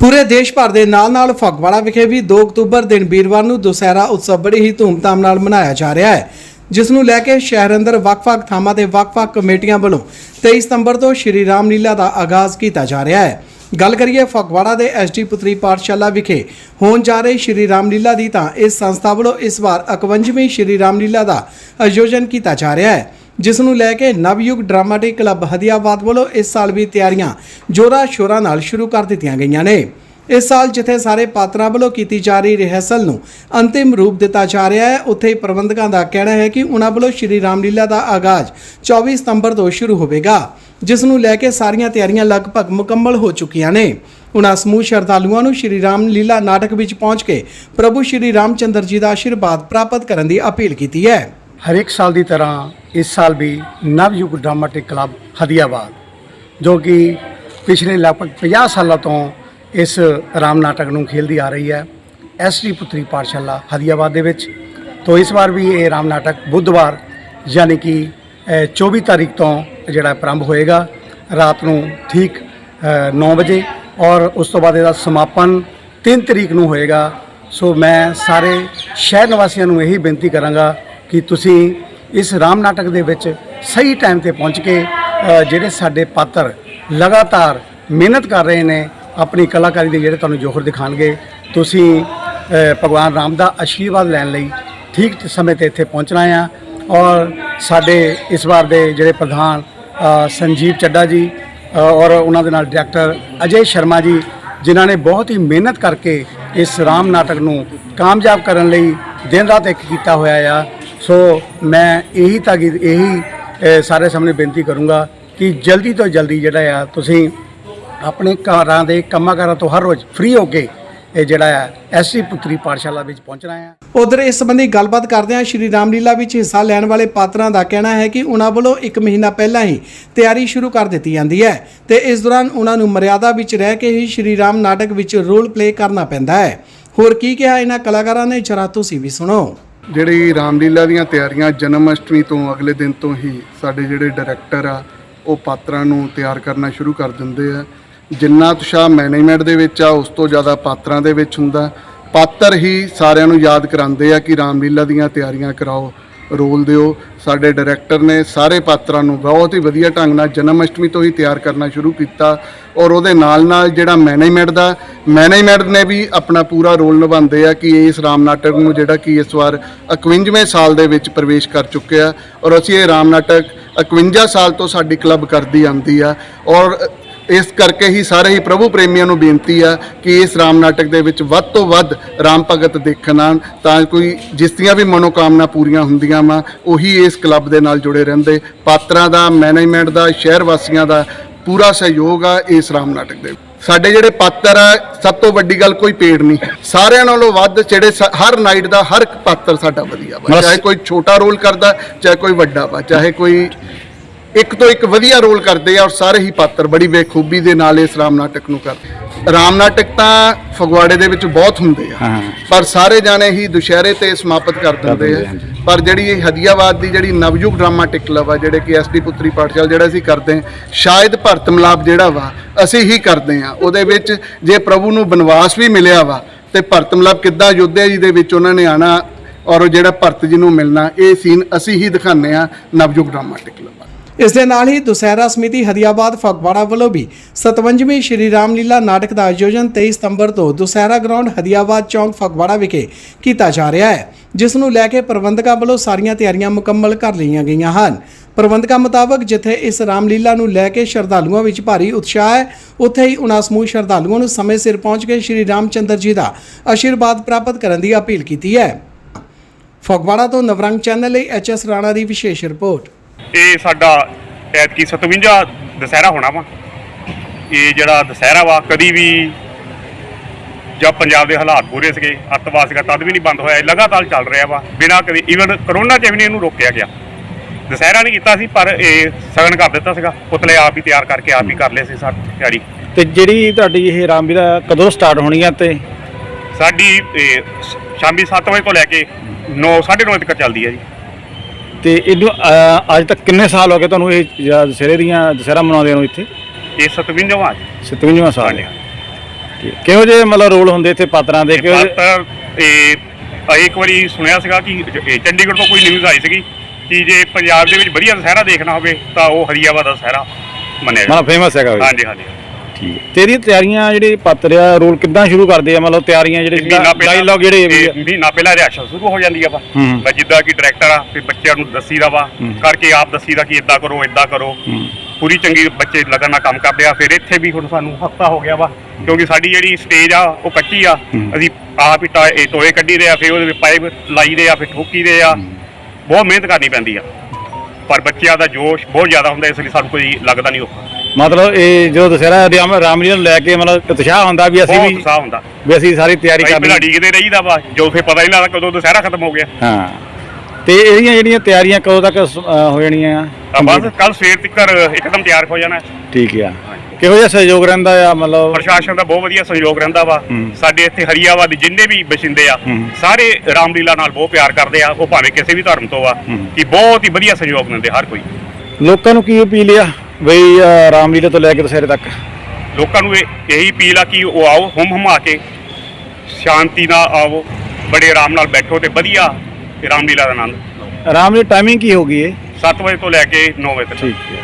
ਪੂਰੇ ਦੇਸ਼ ਭਰ ਦੇ ਨਾਲ-ਨਾਲ ਫਗਵਾੜਾ ਵਿਖੇ ਵੀ 2 ਅਕਤੂਬਰ ਦਿਨ ਵੀਰਵਾਰ ਨੂੰ ਦੁਸਹਿਰਾ ਉਤਸਵ ਬੜੀ ਹੀ ਧੂਮਧਾਮ ਨਾਲ ਮਨਾਇਆ ਜਾ ਰਿਹਾ ਹੈ, ਜਿਸ ਨੂੰ ਲੈ ਕੇ ਸ਼ਹਿਰ ਅੰਦਰ ਵੱਖ-ਵੱਖ ਥਾਵਾਂ ਤੇ ਵੱਖ-ਵੱਖ ਕਮੇਟੀਆਂ ਵੱਲੋਂ 23 ਸਤੰਬਰ ਤੋਂ ਸ਼੍ਰੀ ਰਾਮ ਲੀਲਾ ਦਾ ਆਗਾਜ਼ ਕੀਤਾ ਜਾ ਰਿਹਾ ਹੈ। ਗੱਲ ਕਰੀਏ ਫਗਵਾੜਾ ਦੇ ਐਸਡੀ ਪੁੱਤਰੀ ਪਾਠਸ਼ਾਲਾ ਵਿਖੇ ਹੋਣ ਜਾ ਰਹੀ ਸ਼੍ਰੀ ਰਾਮ ਲੀਲਾ ਦੀ ਤਾਂ ਇਸ ਸੰਸਥਾ ਵੱਲੋਂ ਇਸ ਵਾਰ 51ਵੀਂ ਸ਼੍ਰੀ ਰਾਮ ਲੀਲਾ ਦਾ ਆਯੋਜਨ ਕੀਤਾ ਜਾ ਰਿਹਾ ਹੈ। ਜਿਸ ਨੂੰ ਲੈ ਕੇ ਨਵਯੁਗ ਡਰਾਮਾਟਿਕ ਕਲੱਬ ਹਦੀਆਬਾਦ ਵੱਲੋਂ ਇਸ ਸਾਲ ਵੀ ਤਿਆਰੀਆਂ ਜੋਰਾ ਸ਼ੋਰਾਂ ਨਾਲ ਸ਼ੁਰੂ ਕਰ ਦਿੱਤੀਆਂ ਗਈਆਂ ਨੇ। ਇਸ ਸਾਲ ਜਿੱਥੇ ਸਾਰੇ ਪਾਤਰਾਂ ਵੱਲੋਂ ਕੀਤੀ ਜਾ ਰਹੀ ਰਿਹਰਸਲ ਨੂੰ ਅੰਤਿਮ ਰੂਪ ਦਿੱਤਾ ਜਾ ਰਿਹਾ ਹੈ, ਉੱਥੇ ਹੀ ਪ੍ਰਬੰਧਕਾਂ ਦਾ ਕਹਿਣਾ ਹੈ ਕਿ ਉਹਨਾਂ ਵੱਲੋਂ ਸ਼੍ਰੀ ਰਾਮਲੀਲਾ ਦਾ ਆਗਾਜ਼ 24 ਸਤੰਬਰ ਤੋਂ ਸ਼ੁਰੂ ਹੋਵੇਗਾ, ਜਿਸ ਨੂੰ ਲੈ ਕੇ ਸਾਰੀਆਂ ਤਿਆਰੀਆਂ ਲਗਭਗ ਮੁਕੰਮਲ ਹੋ ਚੁੱਕੀਆਂ ਨੇ। ਉਹਨਾਂ ਸਮੂਹ ਸ਼ਰਧਾਲੂਆਂ ਨੂੰ ਸ਼੍ਰੀ ਰਾਮ ਲੀਲਾ ਨਾਟਕ ਵਿੱਚ ਪਹੁੰਚ ਕੇ ਪ੍ਰਭੂ ਸ਼੍ਰੀ ਰਾਮਚੰਦਰ ਜੀ ਦਾ ਆਸ਼ੀਰਵਾਦ ਪ੍ਰਾਪਤ ਕਰਨ ਦੀ ਅਪੀਲ ਕੀਤੀ ਹੈ। ਹਰ ਇੱਕ ਸਾਲ ਦੀ ਤਰ੍ਹਾਂ ਇਸ ਸਾਲ ਵੀ ਨਵਯੁਗ ਡਰਾਮਾਟਿਕ ਕਲੱਬ ਹਦੀਆਬਾਦ ਜੋ ਕਿ ਪਿਛਲੇ ਲਗਭਗ 50 ਸਾਲਾਂ ਤੋਂ ਇਸ ਰਾਮ ਨਾਟਕ ਨੂੰ ਖੇਲਦੀ ਆ ਰਹੀ ਹੈ ਐਸਟੀ ਪੁੱਤਰੀ ਪਾਠਸ਼ਾਲਾ ਹਦੀਆਬਾਦ ਦੇ ਵਿੱਚ। ਤੋਂ ਇਸ ਵਾਰ ਵੀ ਇਹ ਰਾਮ ਨਾਟਕ ਬੁੱਧਵਾਰ ਯਾਨੀ ਕਿ ਅ, 24 ਤਾਰੀਖ ਤੋਂ ਜਿਹੜਾ ਪ੍ਰਾਰੰਭ ਹੋਏਗਾ ਰਾਤ ਨੂੰ ਠੀਕ 9 ਵਜੇ ਔਰ ਉਸ ਤੋਂ ਬਾਅਦ ਇਹਦਾ ਸਮਾਪਨ 3 ਤਰੀਕ ਨੂੰ ਹੋਏਗਾ। ਸੋ ਮੈਂ ਸਾਰੇ ਸ਼ਹਿਰ ਨਿਵਾਸੀਆਂ ਨੂੰ ਇਹੀ ਬੇਨਤੀ ਕਰਾਂਗਾ ਕਿ ਤੁਸੀਂ ਇਸ ਰਾਮ ਨਾਟਕ ਦੇ ਵਿੱਚ ਸਹੀ ਟਾਈਮ ਤੇ ਪਹੁੰਚ ਕੇ ਜਿਹੜੇ ਸਾਡੇ ਪਾਤਰ ਲਗਾਤਾਰ ਮਿਹਨਤ ਕਰ ਰਹੇ ਨੇ, ਆਪਣੀ ਕਲਾਕਾਰੀ ਦੇ ਜਿਹੜੇ ਤੁਹਾਨੂੰ ਜੋਹਰ ਦਿਖਾਣਗੇ, ਤੁਸੀਂ ਭਗਵਾਨ ਰਾਮ ਦਾ ਆਸ਼ੀਰਵਾਦ ਲੈਣ ਲਈ ਠੀਕ ਸਮੇਂ ਤੇ ਇੱਥੇ ਪਹੁੰਚਣਾ ਆ। ਔਰ ਸਾਡੇ ਇਸ ਵਾਰ ਦੇ ਜਿਹੜੇ ਪ੍ਰਧਾਨ ਸੰਜੀਵ ਚੱਡਾ ਜੀ ਔਰ ਉਹਨਾਂ ਦੇ ਨਾਲ ਡਾਇਰੈਕਟਰ ਅਜੇ ਸ਼ਰਮਾ ਜੀ, ਜਿਨ੍ਹਾਂ ਨੇ ਬਹੁਤ ਹੀ ਮਿਹਨਤ ਕਰਕੇ ਇਸ ਰਾਮ ਨਾਟਕ ਨੂੰ ਕਾਮਯਾਬ ਕਰਨ ਲਈ ਦਿਨ ਰਾਤ ਇੱਕ ਕੀਤਾ ਹੋਇਆ ਆ। ਸੋ ਮੈਂ ਇਹੀ ਤਾਂ ਇਹੀ ਸਾਰੇ ਸਾਹਮਣੇ ਬੇਨਤੀ ਕਰੂੰਗਾ ਕਿ ਜਲਦੀ ਤੋਂ ਜਲਦੀ ਜਿਹੜਾ ਆ, ਤੁਸੀਂ ਆਪਣੇ ਘਰਾਂ ਦੇ ਕੰਮਾਂ ਕਾਰਾਂ ਤੋਂ ਹਰ ਰੋਜ਼ ਫ੍ਰੀ ਹੋ ਕੇ ਇਹ ਜਿਹੜਾ ਆ, ਐਸੀ ਪੁੱਤਰੀ ਪਾਠਸ਼ਾਲਾ ਵਿੱਚ ਪਹੁੰਚਣਾ ਹੈ ਉਧਰ ਇਸ ਸੰਬੰਧੀ ਗੱਲਬਾਤ ਕਰਦਿਆਂ ਸ਼੍ਰੀ ਰਾਮਲੀਲਾ ਵਿੱਚ ਹਿੱਸਾ ਲੈਣ ਵਾਲੇ ਪਾਤਰਾਂ ਦਾ ਕਹਿਣਾ ਹੈ ਕਿ ਉਹਨਾਂ ਵੱਲੋਂ 1 ਮਹੀਨਾ ਪਹਿਲਾਂ ਹੀ ਤਿਆਰੀ ਸ਼ੁਰੂ ਕਰ ਦਿੱਤੀ ਜਾਂਦੀ ਹੈ ਤੇ ਇਸ ਦੌਰਾਨ ਉਹਨਾਂ ਨੂੰ ਮਰਿਆਦਾ ਵਿੱਚ ਰਹਿ ਕੇ ਹੀ ਸ਼੍ਰੀ ਰਾਮ ਨਾਟਕ ਵਿੱਚ ਰੋਲ ਪਲੇ ਕਰਨਾ ਪੈਂਦਾ ਹੈ। ਹੋਰ ਕੀ ਕਿਹਾ ਇਹਨਾਂ ਕਲਾਕਾਰਾਂ ਨੇ, ਜਰਾ ਤੁਸੀਂ ਵੀ ਸੁਣੋ। ਜਿਹੜੀ ਰਾਮਲੀਲਾ ਦੀਆਂ ਤਿਆਰੀਆਂ ਜਨਮ ਅਸ਼ਟਮੀ ਤੋਂ ਅਗਲੇ ਦਿਨ ਤੋਂ ਹੀ ਸਾਡੇ ਜਿਹੜੇ ਡਾਇਰੈਕਟਰ ਆ, ਉਹ ਪਾਤਰਾਂ ਨੂੰ ਤਿਆਰ ਕਰਨਾ ਸ਼ੁਰੂ ਕਰ ਦਿੰਦੇ ਆ। ਜਿੰਨਾ ਉਤਸ਼ਾਹ ਮੈਨੇਜਮੈਂਟ ਦੇ ਵਿੱਚ ਆ, ਉਸ ਤੋਂ ਜ਼ਿਆਦਾ ਪਾਤਰਾਂ ਦੇ ਵਿੱਚ ਹੁੰਦਾ। ਪਾਤਰ ਹੀ ਸਾਰਿਆਂ ਨੂੰ ਯਾਦ ਕਰਾਉਂਦੇ ਆ ਕਿ ਰਾਮਲੀਲਾ ਦੀਆਂ ਤਿਆਰੀਆਂ ਕਰਾਓ। ਰੋਲ ਦਿਓ। ਸਾਡੇ ਡਾਇਰੈਕਟਰ ਨੇ ਸਾਰੇ ਪਾਤਰਾਂ ਨੂੰ ਬਹੁਤ ਹੀ ਵਧੀਆ ਢੰਗ ਨਾਲ ਜਨਮ ਅਸ਼ਟਮੀ ਤੋਂ ਹੀ ਤਿਆਰ ਕਰਨਾ ਸ਼ੁਰੂ ਕੀਤਾ ਔਰ ਉਹਦੇ ਨਾਲ ਨਾਲ ਜਿਹੜਾ ਮੈਨੇਜਮੈਂਟ ਦਾ ਮੈਨੇਜਮੈਂਟ ਨੇ ਵੀ ਆਪਣਾ ਪੂਰਾ ਰੋਲ ਨਿਭਾਉਂਦੇ ਆ ਕਿ ਇਸ ਰਾਮ ਨਾਟਕ ਨੂੰ ਜਿਹੜਾ ਕਿ ਇਸ ਵਾਰ 51ਵੇਂ ਸਾਲ ਦੇ ਵਿੱਚ ਪ੍ਰਵੇਸ਼ ਕਰ ਚੁੱਕਿਆ। ਔਰ ਅਸੀਂ ਇਹ ਰਾਮ ਨਾਟਕ 51 ਸਾਲ ਤੋਂ ਸਾਡੀ ਕਲੱਬ ਕਰਦੀ ਆਂਦੀ ਆ। ਔਰ ਇਸ ਕਰਕੇ ਹੀ ਸਾਰੇ ਹੀ ਪ੍ਰਭੂ ਪ੍ਰੇਮੀਆਂ ਨੂੰ ਬੇਨਤੀ ਆ ਕਿ ਇਸ ਰਾਮ ਨਾਟਕ ਦੇ ਵਿੱਚ ਵੱਧ ਤੋਂ ਵੱਧ ਰਾਮ ਭਗਤ ਦੇਖਣ ਆਉਣ ਤਾਂ ਕੋਈ ਜਿਸ ਦੀਆਂ ਵੀ ਮਨੋਕਾਮਨਾ ਪੂਰੀਆਂ ਹੁੰਦੀਆਂ ਵਾ ਉਹੀ ਇਸ ਕਲੱਬ ਦੇ ਨਾਲ ਜੁੜੇ ਰਹਿੰਦੇ। ਪਾਤਰਾਂ ਦਾ ਮੈਨੇਜਮੈਂਟ ਦਾ ਸ਼ਹਿਰ ਵਾਸੀਆਂ ਦਾ ਪੂਰਾ ਸਹਿਯੋਗ ਆ ਇਸ ਰਾਮ ਨਾਟਕ ਦੇ ਸਾਡੇ ਜਿਹੜੇ ਪਾਤਰ ਆ ਸਭ ਤੋਂ ਵੱਡੀ ਗੱਲ ਕੋਈ ਪੇੜ ਨਹੀਂ। ਸਾਰਿਆਂ ਨਾਲੋਂ ਵੱਧ ਜਿਹੜੇ ਹਰ ਨਾਈਟ ਦਾ ਹਰ ਇੱਕ ਪਾਤਰ ਸਾਡਾ ਵਧੀਆ ਵਾ। ਚਾਹੇ ਕੋਈ ਛੋਟਾ ਰੋਲ ਕਰਦਾ ਚਾਹੇ ਕੋਈ ਵੱਡਾ ਵਾ ਚਾਹੇ ਕੋਈ ਇੱਕ ਤੋਂ ਇੱਕ ਵਧੀਆ ਰੋਲ ਕਰਦੇ ਆ ਔਰ ਸਾਰੇ ਹੀ ਪਾਤਰ ਬੜੀ ਬੇਖੂਬੀ ਦੇ ਨਾਲ ਇਸ ਰਾਮ ਨਾਟਕ ਨੂੰ ਕਰਦੇ ਰਾਮ ਨਾਟਕ ਤਾਂ ਫਗਵਾੜੇ ਦੇ ਵਿੱਚ ਬਹੁਤ ਹੁੰਦੇ ਆ। ਪਰ ਸਾਰੇ ਜਾਣੇ ਹੀ ਦੁਸ਼ਹਿਰੇ ਤੇ ਸਮਾਪਤ ਕਰ ਦਿੰਦੇ ਆ। ਪਰ ਜਿਹੜੀ ਇਹ ਹਦੀਆਬਾਦ ਦੀ ਜਿਹੜੀ ਨਵਯੁਗ ਡਰਾਮਾਟਿਕ ਕਲੱਬ ਆ ਜਿਹੜੇ ਕਿ ਐਸਡੀ ਪੁੱਤਰੀ ਪਾਠਸ਼ਾਲਾ ਜਿਹੜਾ ਅਸੀਂ ਕਰਦੇ ਸ਼ਾਇਦ ਭਰਤ ਮਿਲਾਪ ਜਿਹੜਾ ਵਾ ਅਸੀਂ ਹੀ ਕਰਦੇ ਆ। ਉਹਦੇ ਵਿੱਚ ਜੇ ਪ੍ਰਭੂ ਨੂੰ ਬਨਵਾਸ ਵੀ ਮਿਲਿਆ ਵਾ ਤੇ ਭਰਤ ਮਿਲਾਪ ਕਿੱਦਾਂ ਯੋਧਿਆ ਜੀ ਦੇ ਵਿੱਚ ਉਹਨਾਂ ਨੇ ਆਣਾ ਔਰ ਜਿਹੜਾ ਭਰਤ ਜੀ ਨੂੰ ਮਿਲਣਾ ਇਹ ਸੀਨ ਅਸੀਂ ਹੀ ਦਿਖਾਉਂਦੇ ਆ ਨਵਯੁਗ ਡਰਾਮਾਟਿਕ ਕਲੱਬ ਇਸ ਦੇ ਨਾਲ ਹੀ ਦੁਸਹਿਰਾ ਸਮਿਤੀ ਹਦੀਆਬਾਦ ਫਗਵਾੜਾ ਵੱਲੋਂ ਵੀ 57ਵੀਂ ਸ਼੍ਰੀ ਰਾਮਲੀਲਾ ਨਾਟਕ ਦਾ ਆਯੋਜਨ 23 ਸਤੰਬਰ ਤੋਂ ਦੁਸਹਿਰਾ ਗਰਾਊਂਡ ਹਦੀਆਬਾਦ ਚੌਂਕ, ਫਗਵਾੜਾ ਵਿਖੇ ਕੀਤਾ ਜਾ ਰਿਹਾ ਹੈ, ਜਿਸ ਨੂੰ ਲੈ ਕੇ ਪ੍ਰਬੰਧਕਾਂ ਵੱਲੋਂ ਸਾਰੀਆਂ ਤਿਆਰੀਆਂ ਮੁਕੰਮਲ ਕਰ ਲਈਆਂ ਗਈਆਂ ਹਨ। ਪ੍ਰਬੰਧਕਾਂ ਮੁਤਾਬਕ ਜਿੱਥੇ ਇਸ ਰਾਮਲੀਲਾ ਨੂੰ ਲੈ ਕੇ ਸ਼ਰਧਾਲੂਆਂ ਵਿੱਚ ਭਾਰੀ ਉਤਸ਼ਾਹ ਹੈ, ਉੱਥੇ ਹੀ ਉਹਨਾਂ ਸਮੂਹ ਸ਼ਰਧਾਲੂਆਂ ਨੂੰ ਸਮੇਂ ਸਿਰ ਪਹੁੰਚ ਕੇ ਸ਼੍ਰੀ ਰਾਮਚੰਦਰ ਜੀ ਦਾ ਆਸ਼ੀਰਵਾਦ ਪ੍ਰਾਪਤ ਕਰਨ ਦੀ ਅਪੀਲ ਕੀਤੀ ਹੈ। ਫਗਵਾੜਾ ਤੋਂ ਨਵਰੰਗ ਚੈਨਲ ਲਈ ਐਚਐਸ ਰਾਣਾ ਦੀ ਵਿਸ਼ੇਸ਼ ਰਿਪੋਰਟ। ਇਹ ਸਾਡਾ ਐਤਕੀ 57 ਦੁਸਹਿਰਾ ਹੋਣਾ ਵਾ। ਇਹ ਜਿਹੜਾ ਦੁਸਹਿਰਾ ਵਾ ਕਦੀ ਵੀ ਜਦ ਪੰਜਾਬ ਦੇ ਹਾਲਾਤ ਬੁਰੇ ਸੀਗੇ ਅੱਤਵਾਦ ਸੀਗਾ ਤਦ ਵੀ ਨਹੀਂ ਬੰਦ ਹੋਇਆ। ਲਗਾਤਾਰ ਚੱਲ ਰਿਹਾ ਵਾ। ਬਿਨਾਂ ਕਦੇ ਈਵਨ ਕਰੋਨਾ 'ਚ ਵੀ ਨਹੀਂ ਇਹਨੂੰ ਰੋਕਿਆ ਗਿਆ। ਦੁਸਹਿਰਾ ਨਹੀਂ ਕੀਤਾ ਸੀ ਪਰ ਇਹ ਸਗਨ ਕਰ ਦਿੱਤਾ ਸੀਗਾ। ਪੁਤਲੇ ਆਪ ਹੀ ਤਿਆਰ ਕਰਕੇ ਆਪ ਹੀ ਕਰ ਲਏ ਸੀ ਸਾਡੀ ਤਿਆਰੀ। ਤੇ ਜਿਹੜੀ ਤੁਹਾਡੀ ਇਹ ਰਾਮਲੀਲਾ ਕਦੋਂ ਸਟਾਰਟ ਹੋਣੀ ਆ ਤੇ? ਸਾਡੀ ਇਹ, ਸ਼ਾਮੀ 7 ਵਜੇ ਤੋਂ ਲੈ ਕੇ 9 9:30 ਤੱਕ ਚੱਲਦੀ ਹੈ ਜੀ। ਤੇ ਇਹਨੂੰ ਅਹ, ਅੱਜ ਤੱਕ ਕਿੰਨੇ ਸਾਲ ਹੋ ਗਏ ਤੁਹਾਨੂੰ ਇਹ ਦੁਸਹਿਰੇ ਦੀਆਂ ਦੁਸਹਿਰਾ ਮਨਾਉਂਦੇ ਨੂੰ ਇੱਥੇ? ਇਹ 57ਵਾਂ 57ਵਾਂ ਸਾਲ। ਹੈ ਠੀਕ। ਕਿਹੋ ਜਿਹੇ ਮਤਲਬ ਰੋਲ ਹੁੰਦੇ ਇੱਥੇ ਪਾਤਰਾਂ ਦੇ? ਕਿਹੋ ਜਿਹੇ ਇਹ ਅਹ ਇੱਕ ਵਾਰੀ ਸੁਣਿਆ ਸੀਗਾ ਕਿ ਇਹ ਚੰਡੀਗੜ੍ਹ ਤੋਂ ਕੋਈ ਨਿਊਜ਼ ਆਈ ਸੀਗੀ ਕਿ ਜੇ ਪੰਜਾਬ ਦੇ ਵਿੱਚ ਵਧੀਆ ਦੁਸਹਿਰਾ ਦੇਖਣਾ ਹੋਵੇ ਤਾਂ ਉਹ ਹਰੀਆਵਾ ਦਾ ਦੁਸਹਿਰਾ ਮੰਨਿਆ ਜਾਂਦਾ। ਮਤਲਬ ਫੇਮਸ ਹੈਗਾ ਵੀ ਹਾਂਜੀ ਹਾਂਜੀ। ਠੀਕ ਹੈ। ਤੇਰੀ ਤਿਆਰੀਆਂ ਜਿਹੜੀ ਪਾਤਰ ਆ ਰੋਲ ਕਿੱਦਾਂ ਸ਼ੁਰੂ ਕਰਦੇ ਆ? ਮਤਲਬ ਤਿਆਰੀਆਂ ਜਿਹੜੇ ਡਾਇਲੌਗ ਜਿਹੜੇ ਮਹੀਨਾ ਪਹਿਲਾਂ ਰਿਹਰਸਲ ਸ਼ੁਰੂ ਹੋ ਜਾਂਦੀ ਆ ਵਾ। ਮੈਂ ਜਿੱਦਾਂ ਕਿ ਡਾਇਰੈਕਟਰ ਆ ਫਿਰ ਬੱਚਿਆਂ ਨੂੰ ਦੱਸੀਦਾ ਵਾ। ਕਰਕੇ ਆਪ ਦੱਸੀਦਾ ਕਿ ਇਦਾਂ ਕਰੋ ਇਦਾਂ ਕਰੋ। ਪੂਰੀ ਚੰਗੀ ਬੱਚੇ ਲਗਨ ਨਾਲ ਕੰਮ ਕਰਦੇ ਆ। ਫਿਰ ਇੱਥੇ ਵੀ ਹੁਣ ਸਾਨੂੰ ਹਫਤਾ ਹੋ ਗਿਆ ਵਾ। ਕਿਉਂਕਿ ਸਾਡੀ ਜਿਹੜੀ ਸਟੇਜ ਆ ਉਹ ਕੱਚੀ ਆ। ਅਸੀਂ ਆਪ ਹੀ ਟੋਏ ਕੱਢੀ ਦੇ ਆ ਫਿਰ ਉਹਦੇ ਵਿੱਚ ਪਾਈਪ ਲਾਈ ਦੇ ਆ ਫਿਰ ਠੋਕੀ ਦੇ ਆ। ਬਹੁਤ ਮਿਹਨਤ ਕਰਨੀ ਪੈਂਦੀ ਆ। ਪਰ ਬੱਚਿਆਂ ਦਾ ਜੋਸ਼ ਬਹੁਤ ਜ਼ਿਆਦਾ ਹੁੰਦਾ ਇਸ ਲਈ ਸਾਨੂੰ ਕੋਈ ਲੱਗਦਾ ਨਹੀਂ ਔਖਾ। ਮਤਲਬ ਇਹ ਜਦੋਂ ਦੁਸਹਿਰਾ ਰਾਮ ਰਾਮਲੀਲਾ ਨੂੰ ਲੈ ਕੇ ਮਤਲਬ ਉਤਸ਼ਾਹ ਹੁੰਦਾ ਵੀ ਅਸੀਂ ਬਹੁਤ ਵੀ ਉਤਸ਼ਾਹ ਹੁੰਦਾ। ਵੀ ਅਸੀਂ ਸਾਰੀ ਤਿਆਰੀ ਭਾਈ ਕਰ ਡੀਕਦੇ ਰਹੀਦਾ ਵਾ ਜੋ ਫਿਰ ਪਤਾ ਹੀ ਨਹੀਂ ਲੱਗਦਾ ਕਦੋਂ ਦੁਸਹਿਰਾ ਖਤਮ ਹੋ ਗਿਆ। ਹਾਂ। ਤੇ ਇਹਦੀਆਂ ਜਿਹੜੀਆਂ ਤਿਆਰੀਆਂ ਕਦੋਂ ਤੱਕ ਸ- ਹੋ ਜਾਣੀਆਂ ਆ? ਤਾਂ ਬਸ ਕੱਲ ਸਵੇਰ ਤੱਕ ਇੱਕਦਮ ਤਿਆਰ ਹੋ ਜਾਣਾ। ਹੈ। ਠੀਕ ਆ। ਕਿਹੋ ਜਿਹਾ ਸਹਿਯੋਗ ਰਹਿੰਦਾ ਆ ਮਤਲਬ? ਪ੍ਰਸ਼ਾਸਨ ਦਾ ਬਹੁਤ ਵਧੀਆ ਸਹਿਯੋਗ ਰਹਿੰਦਾ ਵਾ। ਹੂੰ। ਸਾਡੇ ਇੱਥੇ ਹਰੀਆਵਾ ਦੇ ਜਿੰਨੇ ਵੀ ਬਸ਼ਿੰਦੇ ਆ ਹੂੰ। ਸਾਰੇ ਰਾਮਲੀਲਾ ਨਾਲ ਬਹੁਤ ਪਿਆਰ ਕਰਦੇ ਆ। ਉਹ ਭਾਵੇਂ ਕਿਸੇ ਵੀ ਧਰਮ ਤੋਂ ਆ ਹੂੰ। ਕਿ ਬਹੁਤ ਹੀ ਵਧੀਆ ਸਹਿਯੋਗ ਦਿੰਦੇ ਹਰ ਕੋਈ। ਲੋਕਾਂ ਨੂੰ ਕੀ ਅਪੀਲ ਆ? ਬਈ ਰਾਮਲੀਲਾ ਤੋਂ ਲੈ ਕੇ ਦੁਸਹਿਰੇ ਤੱਕ। ਲੋਕਾਂ ਨੂੰ ਇਹ ਇਹੀ ਅਪੀਲ ਆ ਕਿ ਉਹ ਆਓ ਹੁਮ ਹੁਮਾ ਕੇ ਸ਼ਾਂਤੀ ਨਾਲ ਆਓ ਬੜੇ ਆਰਾਮ ਨਾਲ ਬੈਠੋ ਤੇ ਵਧੀਆ ਰਾਮਲੀਲਾ ਦਾ ਆਨੰਦ। ਲਓ ਰਾਮਲੀਲਾ ਟਾਈਮਿੰਗ ਕੀ ਹੋਗੀ ਇਹ? 7 ਵਜੇ ਤੋਂ ਲੈ ਕੇ 9 ਵਜੇ ਤੱਕ। ਠੀਕ ਹੈ।